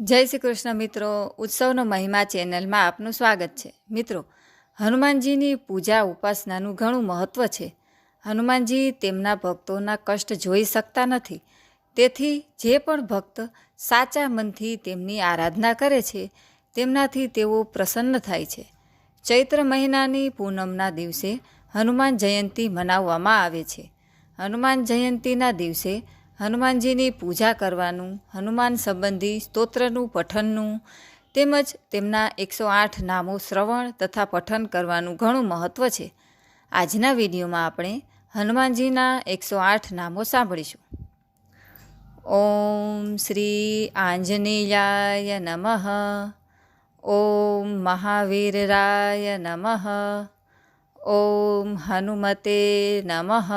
જય શ્રી કૃષ્ણ મિત્રો, ઉત્સવનો મહિમા ચેનલમાં આપનું સ્વાગત છે. મિત્રો, હનુમાનજીની પૂજા ઉપાસનાનું ઘણું મહત્ત્વ છે. હનુમાનજી તેમના ભક્તોના કષ્ટ જોઈ શકતા નથી. તેથી જે પણ ભક્ત સાચા મનથી તેમની આરાધના કરે છે, તેમનાથી તેઓ પ્રસન્ન થાય છે. ચૈત્ર મહિનાની પૂનમના દિવસે હનુમાન જયંતી મનાવવામાં આવે છે. હનુમાન જયંતીના દિવસે હનુમાનજીની પૂજા કરવાનું, હનુમાન સંબંધી સ્તોત્રનું, પઠનનું તેમજ તેમના એકસો આઠ નામો શ્રવણ તથા પઠન કરવાનું ઘણું મહત્ત્વ છે. આજના વિડીયોમાં આપણે હનુમાનજીના એકસો આઠ નામો સાંભળીશું. ઓમ શ્રી આંજનેયાય નમઃ. ઓમ મહાવીરરાય નમઃ. ઓમ હનુમતે નમઃ.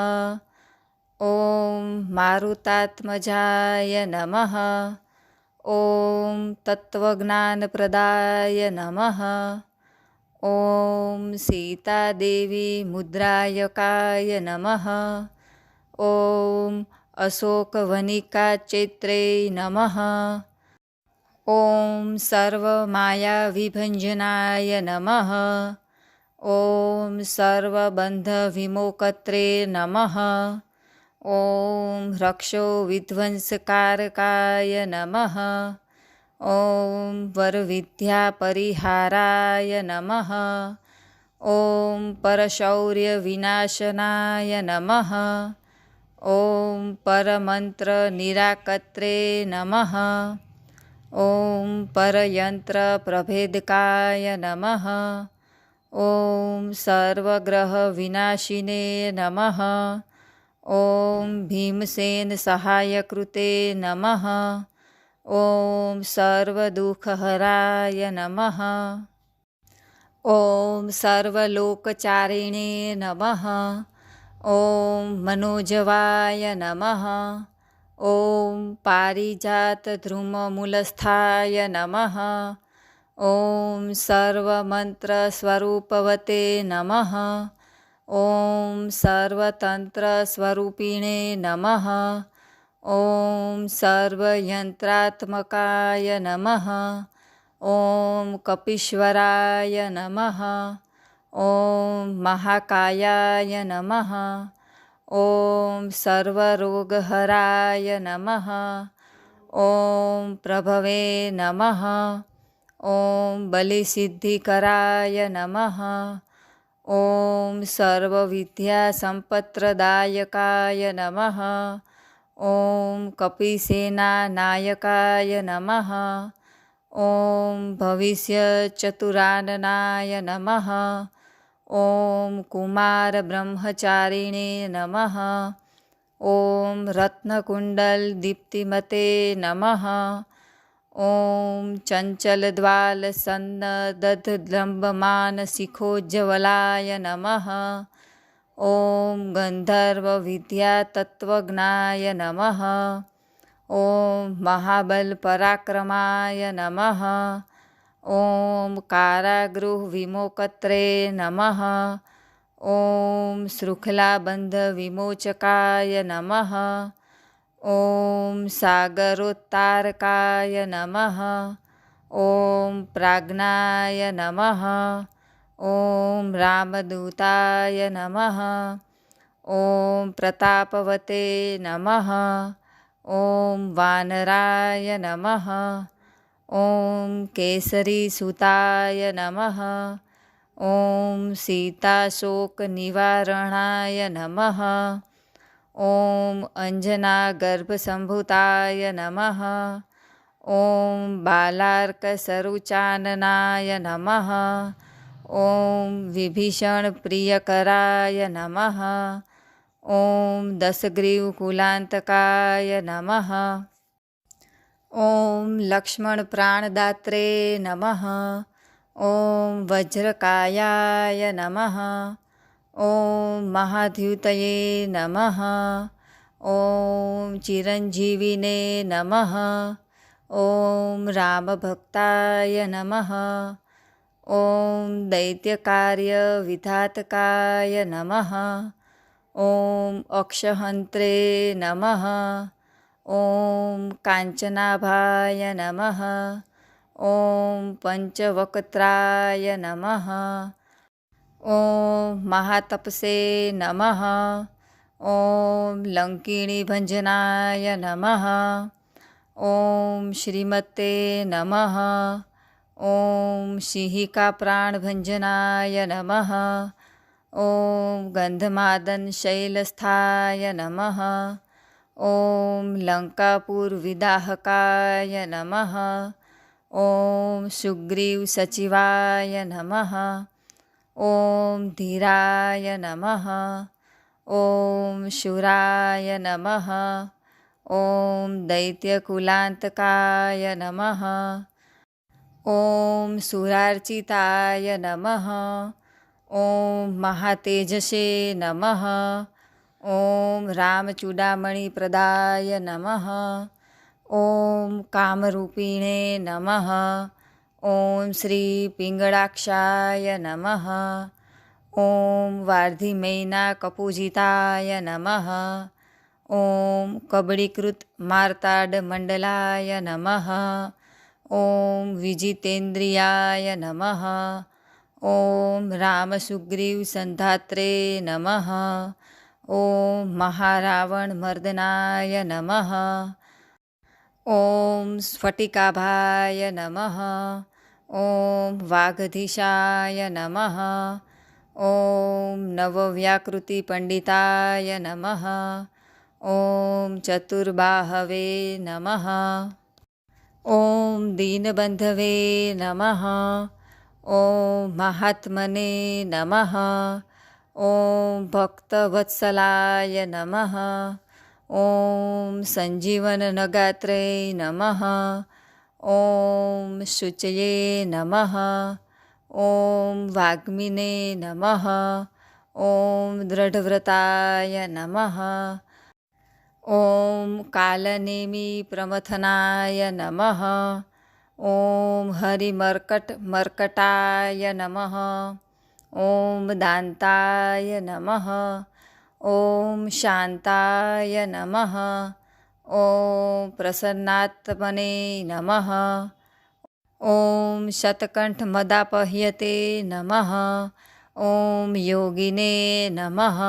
ॐ मारुतात्मजाय नमः। ॐ तत्त्वज्ञानप्रदाय नमः। ॐ सीतादेवी मुद्रायकाय नमः। ॐ अशोकवनिकाचैत्रे नमः। ॐ सर्वमायाविभञ्जनाय नमः। ॐ सर्वबन्धविमोकत्रे नमः। ॐ रक्षो विध्वंसकारकाय नमः। ॐ वरविद्यापरिहाराय नमः। ॐ परशौर्यविनाशनाय नमः। ॐ परमन्त्रनिराकत्रे नमः। ॐ परयन्त्रप्रभेदकाय नमः। ॐ सर्वग्रहविनाशिने नमः। ॐ भीमसेनसहायकृते नमः। ॐ सर्वदुःखहराय नमः। ॐ सर्वलोकचारिणे नमः। ॐ मनोजवाय नमः। ॐ पारिजातध्रुममूलस्थाय नमः। ॐ सर्वमन्त्रस्वरूपवते नमः। ॐ सर्वतन्त्रस्वरूपिणे नमः। ॐ सर्वयन्त्रात्मकाय नमः। ॐ कपीश्वराय नमः। ॐ महाकायाय नमः। ॐ सर्वरोगहराय नमः। ॐ प्रभवे नमः। ॐ बलिसिद्धिकराय नमः। ॐ सर्वविद्यासम्पत्रदायकाय नमः। ॐ कपिसेनानायकाय नमः। ॐ भविष्यचतुराननाय नमः। ॐ कुमारब्रह्मचारिणे नमः। ॐ रत्नकुण्डलदीप्तिमते नमः। ॐ चञ्चलद्वालसन्नदधलम्बमानशिखोज्ज्वलाय नमः। ॐ गन्धर्वविद्यातत्त्वज्ञाय नमः। ॐ महाबलपराक्रमाय नमः। ॐ कारागृहविमोकत्रे नमः। ॐ शृङ्खलाबन्धविमोचकाय नमः। ॐ सागरोत्तारकाय नमः। ॐ प्राज्ञाय नमः। ॐ रामदूताय नम। ॐ प्रतापवते नम। ॐ वानराय नम। ॐ केसरीसुताय नमः। ॐ सीताशोकनिवारणाय नमः। ॐ अञ्जनागर्भसम्भुताय नमः। ॐ बालार्कसरुचाननाय नमः। ॐ विभीषणप्रियकराय नमः। ॐ दशग्रीवकुलान्तकाय नमः। लक्ष्मण लक्ष्मणप्राणदात्रे नमः। ॐ वज्रकायाय नमः। ॐ महाद्युतये नमः। ॐ चिरञ्जीविने नमः। ॐ रामभक्ताय नमः। ॐ दैत्यकार्यविधातकाय नमः। ॐ अक्षहन्त्रे नमः। ॐ काञ्चनाभाय नमः। ॐ पञ्चवक्त्राय नमः। ॐ महातपसे नमः। ॐ लङ्किणीभञ्जनाय नमः। ॐ श्रीमते नमः। ॐ शिहिकाप्राणभञ्जनाय नमः। ॐ गन्धमादनशैलस्थाय नमः। ॐ लङ्कापुरविदाहकाय नमः। ॐ सुग्रीवसचिवाय नमः। ॐ धीराय नमः। ॐ शूराय नमः। ॐ दैत्यकुलान्तकाय नमः। ॐ सुरार्चिताय नमः। ॐ महातेजसे नमः। ॐ रामचूडामणिप्रदाय नमः। ॐ कामरूपिणे नमः। ॐ श्रीपिङ्गळाक्षाय नमः। ॐ वार्धिमैनाकपूजिताय नमः। ॐ कबडीकृतमार्ताडमण्डलाय नमः। ॐ विजितेन्द्रियाय नमः। ॐ रामसुग्रीवसन्धात्रे नमः। ॐ महारावणमर्दनाय नमः। ॐ स्फटिकाभाय नमः। ॐ वागधीशाय नमः। ॐ नवव्याकृतिपण्डिताय नमः। ॐ चतुर्बाहवे नमः। ॐ दीनबन्धवे नमः। ॐ महात्मने नमः। ॐ भक्तवत्सलाय नमः। ॐ सञ्जीवननगात्रे नमः। ॐ शुचये नमः। ॐ वाग्मिने नमः। ॐ दृढव्रताय नमः। ॐ कालनेमिप्रमथनाय नमः। ॐ हरिमर्कटमर्कटाय नमः। ॐ दान्ताय नमः। ॐ शान्ताय नमः। ॐ प्रसन्नात्मने नमः। ॐ शतकण्ठमदापह्यते नमः। ॐ योगिने नमः।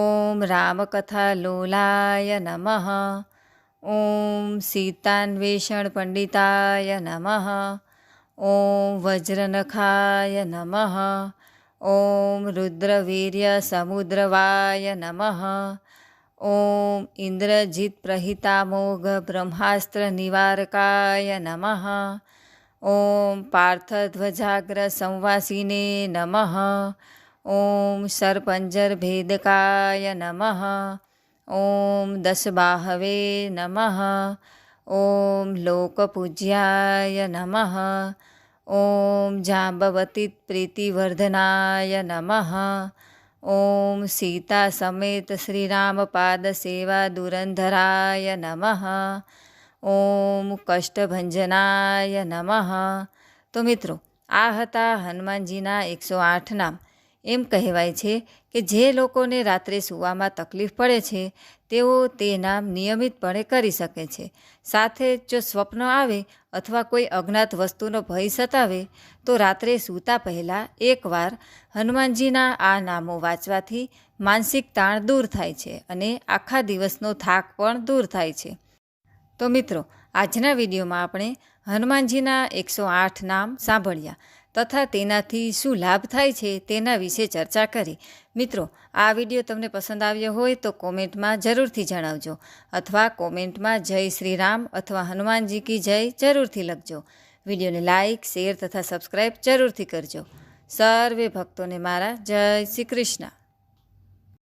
ॐ रामकथालोलाय नमः। ॐ सीतान्वेषणपण्डिताय नमः। ॐ वज्रनखाय नमः। ॐ रुद्रवीर्यसमुद्रवाय नमः। ॐ इन्द्रजित्प्रहितामोघब्रह्मास्त्रनिवारकाय नमः। ॐ पार्थध्वजाग्रसंवासिने नमः। ॐ सर्पञ्जरभेदकाय नमः। ॐ दशबाहवे नमः। ॐ लोकपूज्याय नमः। ॐ जाम्बवतीप्रीतिवर्धनाय नमः। ॐ सीतासमेत श्रीरामपादसेवादुरन्धराय नमः ઓમ કષ્ટભંજનાય નમઃ તો મિત્રો આ હતા હનુમાનજીના એકસો આઠ નામ એમ કહેવાય છે કે જે લોકોને રાત્રે સૂવામાં તકલીફ પડે છે, તેઓ તે નામ નિયમિતપણે કરી શકે છે. સાથે જો સ્વપ્ન આવે અથવા કોઈ અજ્ઞાત વસ્તુનો ભય સતાવે, તો રાત્રે સૂતા પહેલાં એકવાર હનુમાનજીના આ નામો વાંચવાથી માનસિક તાણ દૂર થાય છે અને આખા દિવસનો થાક પણ દૂર થાય છે. તો મિત્રો, આજના વિડીયોમાં આપણે હનુમાનજીના એકસો આઠ નામ સાંભળ્યા. તથા તેનાથી શું લાભ થાય છે તેના વિશે ચર્ચા કરી. મિત્રો, આ વીડિયો તમને પસંદ આવ્યો હોય તો કોમેન્ટમાં જરૂરથી જણાવજો અથવા કોમેન્ટમાં જય શ્રી રામ અથવા હનુમાનજી કી જય જરૂરથી લખજો. વિડીયોને લાઇક, શેર તથા સબસ્ક્રાઈબ જરૂરથી કરજો. સર્વે ભક્તોને મારા જય શ્રી કૃષ્ણ.